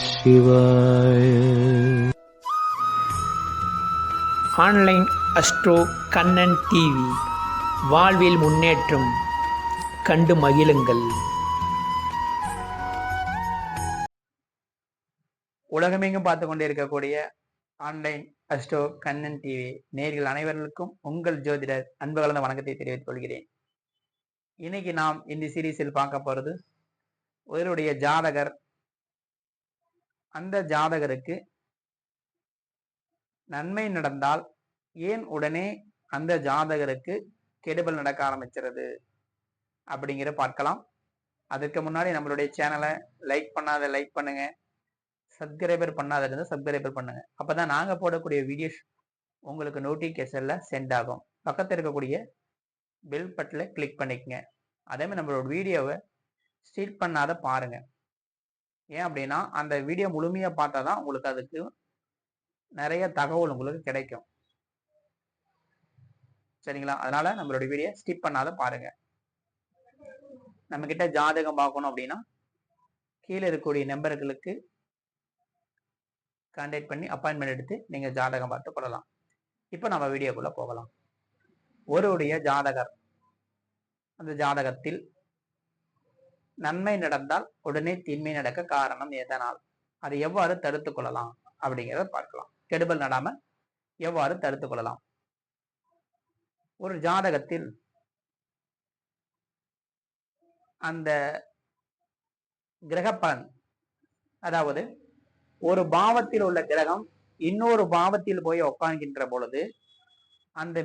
சிவாய online astro Kannan TV வாழ்வில் முன்னேற்றம் கண்டு மகிழுங்கள். உலகமெங்கும் பார்த்து கொண்டு இருக்கக்கூடிய ஆன்லைன் அஸ்டோ கண்ணன் டிவி நேர்கள் அனைவர்களுக்கும் உங்கள் ஜோதிடர் அன்பு கலந்த வணக்கத்தை தெரிவித்துக் கொள்கிறேன். இன்னைக்கு நாம் இந்த சீரீஸில் பார்க்க போறது ஒருவருடைய ஜாதகர் அந்த ஜாதகருக்கு நன்மை நடந்தால் ஏன் உடனே அந்த ஜாதகருக்கு கெடுபல் நடக்க ஆரம்பிச்சிருது? அப்படிங்கிற பார்க்கலாம். அதுக்கு முன்னாடி நம்மளுடைய சேனலை லைக் பண்ணாத லைக் பண்ணுங்க. சப்ஸ்கிரைபர் பண்ணாத இருந்தால் சப்ஸ்கிரைபர் பண்ணுங்க. அப்பதான் நாங்கள் போடக்கூடிய வீடியோஸ் உங்களுக்கு நோட்டிஃபிகேஷனில் சென்ட் ஆகும். பக்கத்தில் இருக்கக்கூடிய பெல் பட்டில் கிளிக் பண்ணிக்கங்க. அதேமாதிரி நம்மளோட வீடியோவை ஸ்டீட் பண்ணாத பாருங்கள் ஏன் அப்படின்னா அந்த வீடியோ முழுமையாக பார்த்தா தான் உங்களுக்கு அதுக்கு நிறைய தகவல் உங்களுக்கு கிடைக்கும். சரிங்களா? அதனால நம்மளோட வீடியோ ஸ்கிப் பண்ணாத பாருங்க. நம்ம கிட்ட ஜாதகம் பார்க்கணும் அப்படின்னா கீழே இருக்கக்கூடிய நம்பர்களுக்கு கான்டாக்ட் பண்ணி அப்பாயின்மெண்ட் எடுத்து நீங்க ஜாதகம் பார்த்து கொள்ளலாம். இப்போ நம்ம வீடியோக்குள்ள போகலாம். ஒருவருடைய ஜாதகர் அந்த ஜாதகத்தில் நன்மை நடந்தால் உடனே தீமை நடக்க காரணம் எதனால்? அதை எவ்வாறு தடுத்து கொள்ளலாம்? அப்படிங்கிறத பார்க்கலாம். கெடுபல் நடாம எவ்வாறு தடுத்து கொள்ளலாம்? ஒரு ஜாதகத்தில் அந்த கிரக பலன் அதாவது ஒரு பாவத்தில் உள்ள கிரகம் இன்னொரு பாவத்தில் போய் உட்கார்கின்ற பொழுது அந்த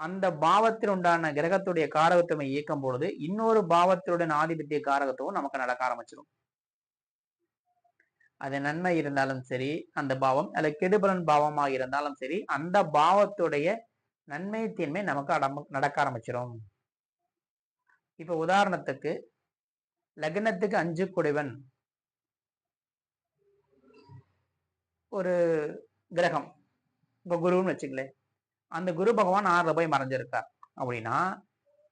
அந்த பாவத்தில் உண்டான கிரகத்துடைய காரகத்துவமை இயக்கும் பொழுது இன்னொரு பாவத்தினுடன் ஆதிபத்திய காரகத்துவம் நமக்கு நடக்க ஆரம்பிச்சிடும் அது நன்மை இருந்தாலும் சரி அந்த பாவம் அல்ல கெடுபலன் பாவமாக இருந்தாலும் சரி அந்த பாவத்துடைய நன்மை தீன்மை நமக்கு அடம் நடக்க ஆரம்பிச்சிடும் இப்ப உதாரணத்துக்கு லக்னத்துக்கு அஞ்சு குடைவன். ஒரு கிரகம். இப்ப குருன்னு வச்சுக்கல. அந்த குரு பகவான் ஆறுல போய் மறைஞ்சிருக்கார். அப்படின்னா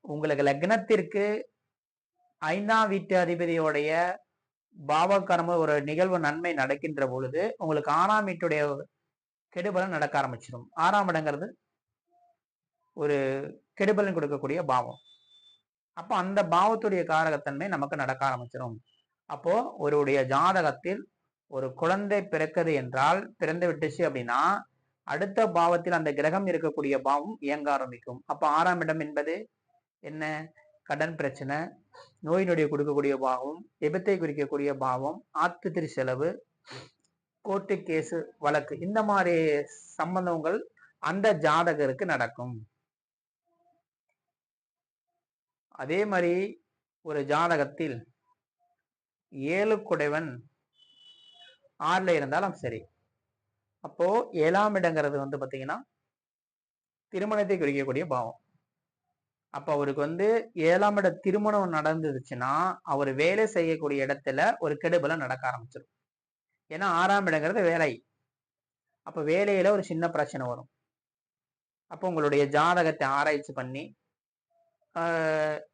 உங்களுக்கு லக்னத்திற்கு ஐந்தாம் வீட்டு அதிபதியோடைய பாவகரம ஒரு நிகழ்வு நன்மை நடக்கின்ற பொழுது உங்களுக்கு ஆறாம் வீட்டுடைய கெடுபலன் நடக்க ஆரம்பிச்சிடும். ஆறாம் இடங்கிறது ஒரு கெடுபலன் கொடுக்கக்கூடிய பாவம். அப்போ அந்த பாவத்துடைய காரகத்தன்மை நமக்கு நடக்க ஆரம்பிச்சிடும் அப்போ ஒருடைய ஜாதகத்தில் ஒரு குழந்தை பிறக்குது என்றால் பிறந்து விட்டுச்சு அப்படின்னா அடுத்த பாவத்தில் அந்த கிரகம் இருக்கக்கூடிய பாவம் இயங்க ஆரம்பிக்கும். அப்ப ஆறாம் இடம் என்பது என்ன? கடன் பிரச்சனை நோய் நொடியை கொடுக்கக்கூடிய பாவம் விபத்தை குறிக்கக்கூடிய பாவம் ஆத்துத்திரி செலவு கோர்ட்டு கேஸு வழக்கு. இந்த மாதிரி சம்பந்தங்கள் அந்த ஜாதகருக்கு நடக்கும். அதே மாதிரி ஒரு ஜாதகத்தில் ஏழு குடைவன் ஆறில் இருந்தாலும் சரி. அப்போ ஏழாம் இடங்கிறது வந்து பார்த்தீங்கன்னா திருமணத்தை குறிக்கக்கூடிய பாவம். அப்போ அவருக்கு வந்து ஏழாம் இட திருமணம் நடந்துருச்சுன்னா அவர் வேலை செய்யக்கூடிய இடத்துல ஒரு கெடுபலம் நடக்க ஆரம்பிச்சிடும் ஏன்னா ஆறாம் இடங்கிறது வேலை. அப்போ வேலையில ஒரு சின்ன பிரச்சனை வரும். அப்போ உங்களுடைய ஜாதகத்தை ஆராய்ச்சி பண்ணி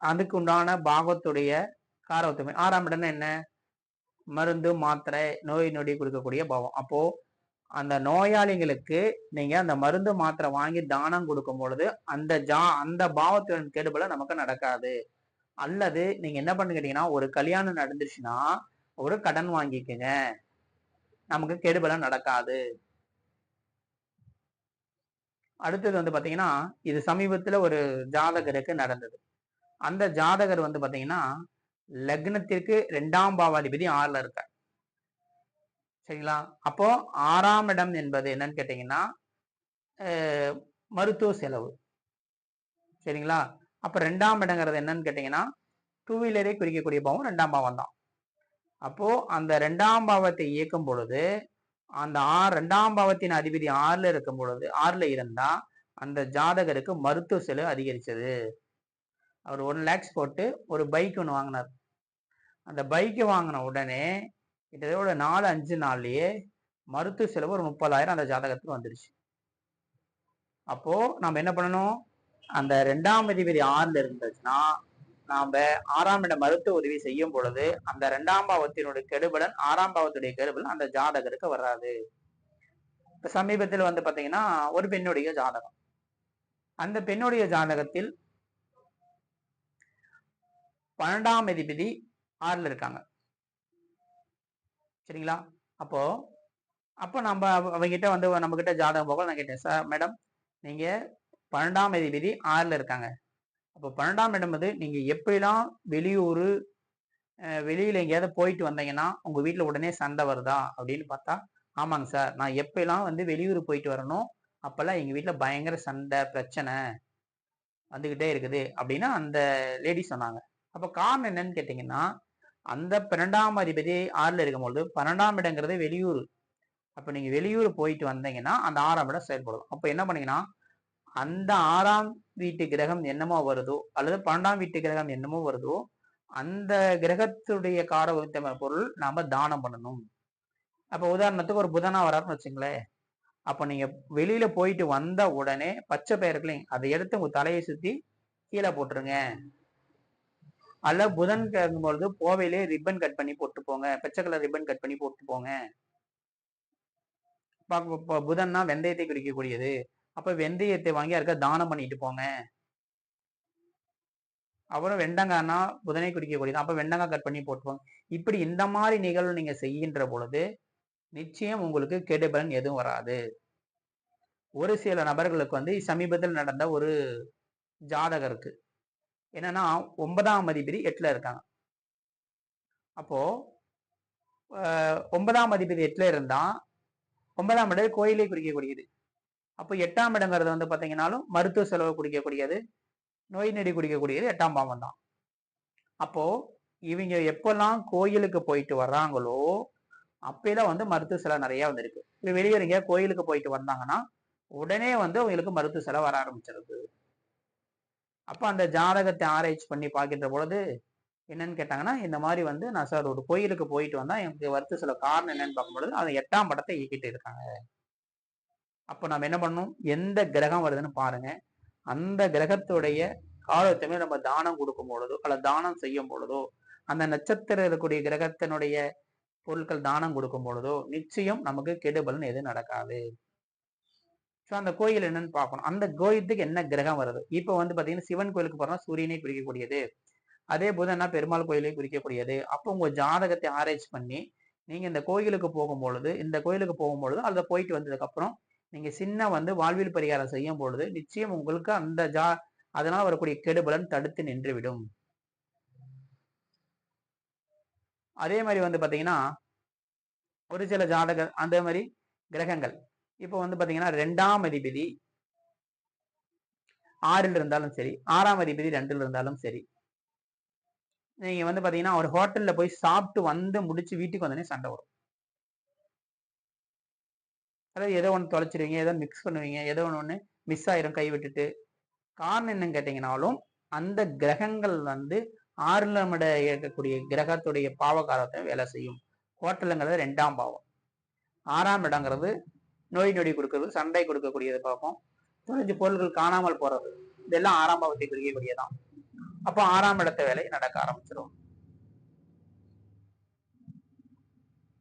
அதுக்கு உண்டான பாகத்துடைய காரவத்துமை ஆறாம் இடம்னா என்ன? மருந்து மாத்திரை நோய் நொடி கொடுக்கக்கூடிய பாவம். அப்போது அந்த நோயாளிகளுக்கு நீங்க அந்த மருந்து மாத்திரை வாங்கி தானம் கொடுக்கும் பொழுது அந்த ஜா அந்த பாவத்தின் கெடுபல நமக்கு நடக்காது. அல்லது நீங்க என்ன பண்ணுக்கிட்டீங்கன்னா ஒரு கல்யாணம் நடந்துச்சுன்னா ஒரு கடன் வாங்கிக்கங்க. நமக்கு கெடுபலம் நடக்காது. அடுத்தது வந்து பாத்தீங்கன்னா இது சமீபத்துல ஒரு ஜாதகருக்கு நடந்தது. அந்த ஜாதகர் வந்து பாத்தீங்கன்னா லக்னத்திற்கு ரெண்டாம் பாவாதிபதி ஆறுல இருக்கார். சரிங்களா? அப்போ ஆறாம் இடம் என்பது என்னன்னு கேட்டீங்கன்னா மருத்துவ செலவு. சரிங்களா? அப்போ ரெண்டாம் இடங்கிறது என்னன்னு கேட்டீங்கன்னா டூ வீலரை குறிக்கக்கூடிய பாவம் ரெண்டாம் பாவம் தான். அப்போ அந்த ரெண்டாம் பாவத்தை இயக்கும் பொழுது அந்த ஆறு ரெண்டாம் பாவத்தின் அதிபதி ஆறுல இருக்கும் பொழுது ஆறுல இருந்தா அந்த ஜாதகருக்கு மருத்துவ செலவு அதிகரிச்சது. அவர் ஒன் லேக்ஸ் போட்டு ஒரு பைக் ஒன்று வாங்கினார். அந்த பைக்கு வாங்கின உடனே கிட்டத்தட்ட நாலு அஞ்சு நாள்லயே மருத்துவ செலவு ஒரு முப்பதாயிரம் அந்த ஜாதகத்துக்கு வந்துருச்சு. அப்போ நம்ம என்ன பண்ணணும்? அந்த ரெண்டாம் அதிபதி ஆறுல இருந்துச்சுன்னா நாம ஆறாம் இட மருத்துவ உதவி செய்யும் பொழுது அந்த ரெண்டாம் பாவத்தினுடைய கெடுபலன் ஆறாம் பாவத்துடைய கெடுபலன் அந்த ஜாதகருக்கு வராது. இப்ப சமீபத்தில் வந்து பாத்தீங்கன்னா ஒரு பெண்ணுடைய ஜாதகம். அந்த பெண்ணுடைய ஜாதகத்தில் பன்னெண்டாம் அதிபதி ஆறுல இருக்காங்க. சரிங்களா? அப்போ அப்போ நம்ம அவங்ககிட்ட வந்து நம்ம கிட்ட ஜாதகம் போக நான் கேட்டேன் சார் மேடம் நீங்க பன்னெண்டாம் அதிபதி ஆறுல இருக்காங்க. அப்போ பன்னெண்டாம் இடம் வந்து நீங்க எப்படிலாம் வெளியூர் வெளியில் வெளியில எங்கேயாவது போயிட்டு வந்தீங்கன்னா உங்க வீட்டில் உடனே சண்டை வருதா? அப்படின்னு பார்த்தா ஆமாங்க சார். நான் எப்பெல்லாம் வந்து வெளியூர் போயிட்டு வரணும் அப்போல்லாம் எங்கள் வீட்டில் பயங்கர சண்டை பிரச்சனை வந்துக்கிட்டே இருக்குது. அப்படின்னு அந்த லேடி சொன்னாங்க. அப்போ காரணம் என்னன்னு கேட்டிங்கன்னா அந்த பன்னெண்டாம் அதிபதி ஆறில் இருக்கும்பொழுது பன்னெண்டாம் இடங்கிறது வெளியூர். அப்போ நீங்கள் வெளியூர் போயிட்டு வந்தீங்கன்னா அந்த ஆறாம் இடம் செயல்படும். அப்போ என்ன பண்ணீங்கன்னா அந்த ஆறாம் வீட்டு கிரகம் என்னமோ வருதோ அல்லது பன்னெண்டாம் வீட்டு கிரகம் என்னமோ வருதோ அந்த கிரகத்துடைய காரகத்தம பொருள் நாம் தானம் பண்ணணும். அப்போ உதாரணத்துக்கு ஒரு புதனா வராருன்னு வச்சுங்களேன். அப்போ நீங்கள் வெளியில் போயிட்டு வந்த உடனே பச்சை பயிர்களையும் அதை எடுத்து உங்கள் தலையை சுற்றி கீழே போட்டுருங்க. அல்ல புதன் கிழங்கும்பொழுது போவையிலே ரிப்பன் கட் பண்ணி போட்டு போங்க பச்சை கலர் ரிப்பன் கட் பண்ணி போட்டு போங்க புதன்னா வெந்தயத்தை குறிக்கக்கூடியது அப்ப வெந்தயத்தை வாங்கி யாருக்கா தானம் பண்ணிட்டு போங்க. அப்புறம் வெண்டங்காய்னா புதனை குறிக்கக்கூடியது அப்ப வெண்டங்காய் கட் பண்ணி போட்டுப்போங்க. இப்படி இந்த மாதிரி நிகழ்வு நீங்க செய்கின்ற பொழுது நிச்சயம் உங்களுக்கு கெடுபலன் எதுவும் வராது. ஒரு சில நபர்களுக்கு வந்து சமீபத்தில் நடந்த ஒரு ஜாதகருக்கு என்னன்னா ஒன்பதாம் அதிபதி எட்டுல இருக்காங்க. அப்போ ஒன்பதாம் அதிபதி எட்டுல இருந்தா ஒன்பதாம் இடம் கோயிலை குறிக்கக்கூடியது. அப்போ எட்டாம் இடங்கிறது வந்து பார்த்தீங்கன்னாலும் மருத்துவ செலவு குடிக்கக்கூடியது நோய் நெடி குடிக்கக்கூடியது எட்டாம் பாவம் தான். அப்போ இவங்க எப்பெல்லாம் கோயிலுக்கு போயிட்டு வர்றாங்களோ அப்பெல்லாம் வந்து மருத்துவ செலவு நிறைய வந்திருக்கு. இப்போ வெளியூருங்க கோயிலுக்கு போயிட்டு வந்தாங்கன்னா உடனே வந்து அவங்களுக்கு மருத்துவ செலவு வர ஆரம்பிச்சிருது. அப்போ அந்த ஜாதகத்தை ஆராய்ச்சி பண்ணி பார்க்கின்ற பொழுது என்னன்னு கேட்டாங்கன்னா இந்த மாதிரி வந்து நான் சார் ஒரு கோயிலுக்கு போயிட்டு வந்தா எனக்கு வருத்த செலவு காரணம் என்னன்னு பார்க்கும்பொழுது அந்த எட்டாம் படத்தை இயக்கிட்டு இருக்காங்க. அப்போ நம்ம என்ன பண்ணணும்? எந்த கிரகம் வருதுன்னு பாருங்க. அந்த கிரகத்துடைய காலத்தையுமே நம்ம தானம் கொடுக்கும் பொழுதோ அல்ல தானம் செய்யும் பொழுதோ அந்த நட்சத்திரம் இருக்கக்கூடிய கிரகத்தினுடைய பொருட்கள் தானம் கொடுக்கும் பொழுதோ நிச்சயம் நமக்கு கெடுபலன் எதுவும் நடக்காது. ஸோ அந்த கோயில் என்னன்னு பார்க்கணும். அந்த கோயிலுக்கு என்ன கிரகம் வருது? இப்போ வந்து பார்த்தீங்கன்னா சிவன் கோயிலுக்கு போறோம்னா சூரியனை குறிக்கக்கூடியது அதே புதன்னா பெருமாள் கோயிலை குறிக்கக்கூடியது அப்போ உங்க ஜாதகத்தை ஆராய்ச்சி பண்ணி நீங்க இந்த கோயிலுக்கு போகும்பொழுது இந்த கோயிலுக்கு போகும்பொழுது அதை போயிட்டு வந்ததுக்கு அப்புறம் நீங்க சின்ன வந்து வாழ்வில் பரிகாரம் செய்யும் பொழுது நிச்சயம் உங்களுக்கு அந்த ஜா அதனால் வரக்கூடிய கெடுபலன் தடுத்து நின்றுவிடும். அதே மாதிரி வந்து பாத்தீங்கன்னா ஒரு சில ஜாதக அந்த மாதிரி கிரகங்கள். இப்போ வந்து பார்த்தீங்கன்னா ரெண்டாம் அதிபதி ஆறில் இருந்தாலும் சரி ஆறாம் அதிபதி ரெண்டில் இருந்தாலும் சரி நீங்கள் வந்து பார்த்தீங்கன்னா ஒரு ஹோட்டலில் போய் சாப்பிட்டு வந்து முடிச்சு வீட்டுக்கு வந்தோடனே சண்டை வரும். அதாவது ஏதோ ஒன்று தொலைச்சிருவீங்க ஏதோ மிக்ஸ் பண்ணுவீங்க ஏதோ ஒன்று ஒன்று மிஸ் ஆயிரும் கை விட்டுட்டு. காரணம் என்னன்னு கேட்டிங்கனாலும் அந்த கிரகங்கள் வந்து ஆறுல இருக்கக்கூடிய கிரகத்துடைய பாவகாரத்தை வேலை செய்யும். ஹோட்டலுங்கிறது ரெண்டாம் பாவம். ஆறாம் இடங்கிறது நோய் நொடி கொடுக்கறது சண்டை கொடுக்கக்கூடியது பார்ப்போம். தொலைஞ்சு பொருள்கள் காணாமல் போறது இதெல்லாம் ஆறாம் பாவத்தை குறிக்கக்கூடியதான் அப்போ ஆறாம் இடத்த வேலை நடக்க ஆரம்பிச்சிடும்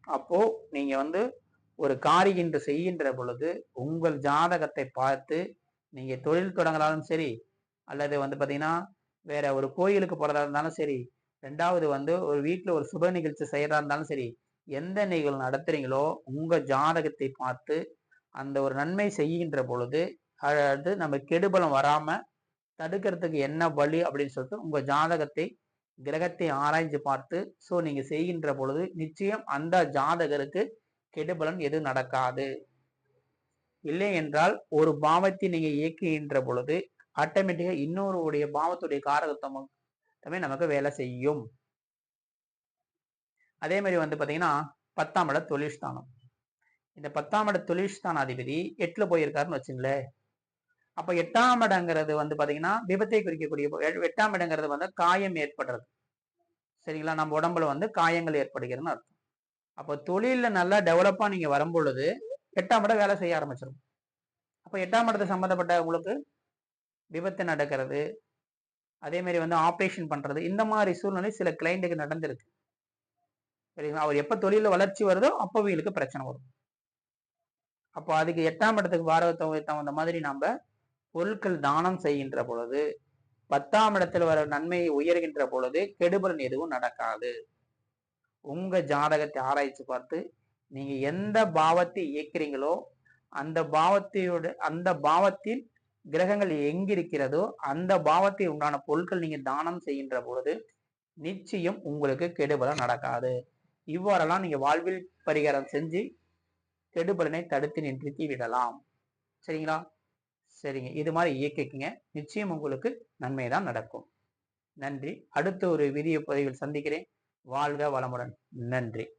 அப்போ நீங்க வந்து ஒரு காரியம் செய்கின்ற பொழுது உங்கள் ஜாதகத்தை பார்த்து நீங்க தொழில் தொடங்கினாலும் சரி அல்லது வந்து பாத்தீங்கன்னா வேற ஒரு கோயிலுக்கு போறதா இருந்தாலும் சரி ரெண்டாவது வந்து ஒரு வீட்டில் ஒரு சுப நிகழ்ச்சி செய்யறதா இருந்தாலும் சரி எந்த நிகழ்வு நடத்துறீங்களோ உங்க ஜாதகத்தை பார்த்து அந்த ஒரு நன்மை செய்கின்ற பொழுது அதாவது நம்ம கெடுபலம் வராமல் தடுக்கிறதுக்கு என்ன வழி அப்படின்னு சொல்லிட்டு உங்கள் ஜாதகத்தை கிரகத்தை ஆராய்ஞ்சு பார்த்து ஸோ நீங்கள் செய்கின்ற பொழுது நிச்சயம் அந்த ஜாதகருக்கு கெடுபலன் எதுவும் நடக்காது. இல்லை என்றால் ஒரு பாவத்தை நீங்கள் இயக்குகின்ற பொழுது ஆட்டோமேட்டிக்காக இன்னொரு உடைய பாவத்துடைய காரகத்தமே நமக்கு வேலை செய்யும். அதே மாதிரி வந்து பார்த்தீங்கன்னா பத்தாம் இட தொழில்ஸ்தானம் இந்த பத்தாம் இட தொழில்ஸ்தான அதிபதி எட்டுல போயிருக்காருன்னு வச்சுங்களேன். அப்ப எட்டாம் இடங்கிறது வந்து பாத்தீங்கன்னா விபத்தை குறிக்கக்கூடிய எட்டாம் இடங்கிறது வந்து காயம் ஏற்படுறது. சரிங்களா? நம்ம உடம்புல வந்து காயங்கள் ஏற்படுகிறதுன்னு அர்த்தம். அப்போ தொழிலில் நல்லா டெவலப்பாக நீங்கள் வரும்பொழுது எட்டாம் இடம் வேலை செய்ய ஆரம்பிச்சிடும் அப்போ எட்டாம் இடத்து சம்மந்தப்பட்ட உங்களுக்கு விபத்து நடக்கிறது. அதேமாரி வந்து ஆப்ரேஷன் பண்ணுறது இந்த மாதிரி சூழ்நிலை சில கிளைண்ட்டுக்கு நடந்திருக்கு. சரிங்களா? அவர் எப்போ தொழிலில் வளர்ச்சி வருதோ அப்போ இவங்களுக்கு பிரச்சனை வரும். அப்போ அதுக்கு எட்டாம் இடத்துக்கு பாரவத்தை தகுந்த மாதிரி நம்ம பொருட்கள் தானம் செய்கின்ற பொழுது பத்தாம் இடத்துல வர நன்மையை உயர்கின்ற பொழுது கெடுபலன் எதுவும் நடக்காது. உங்க ஜாதகத்தை ஆராய்ச்சி பார்த்து நீங்க எந்த பாவத்தை இயக்கிறீங்களோ அந்த பாவத்தையோட அந்த பாவத்தில் கிரகங்கள் எங்கிருக்கிறதோ அந்த பாவத்தில் உண்டான பொருட்கள் நீங்க தானம் செய்கின்ற பொழுது நிச்சயம் உங்களுக்கு கெடுபலம் நடக்காது. இவ்வாறெல்லாம் நீங்க வாழ்வில் பரிகாரம் செஞ்சு கெடுபலனை தடுத்து நின்றுத்தி விடலாம். சரிங்களா? சரிங்க. இது மாதிரி இயக்கிக்குங்க. நிச்சயம் உங்களுக்கு நன்மை தான் நடக்கும். நன்றி. அடுத்த ஒரு விதிய பதிவில் சந்திக்கிறேன். வாழ்க வளமுடன். நன்றி.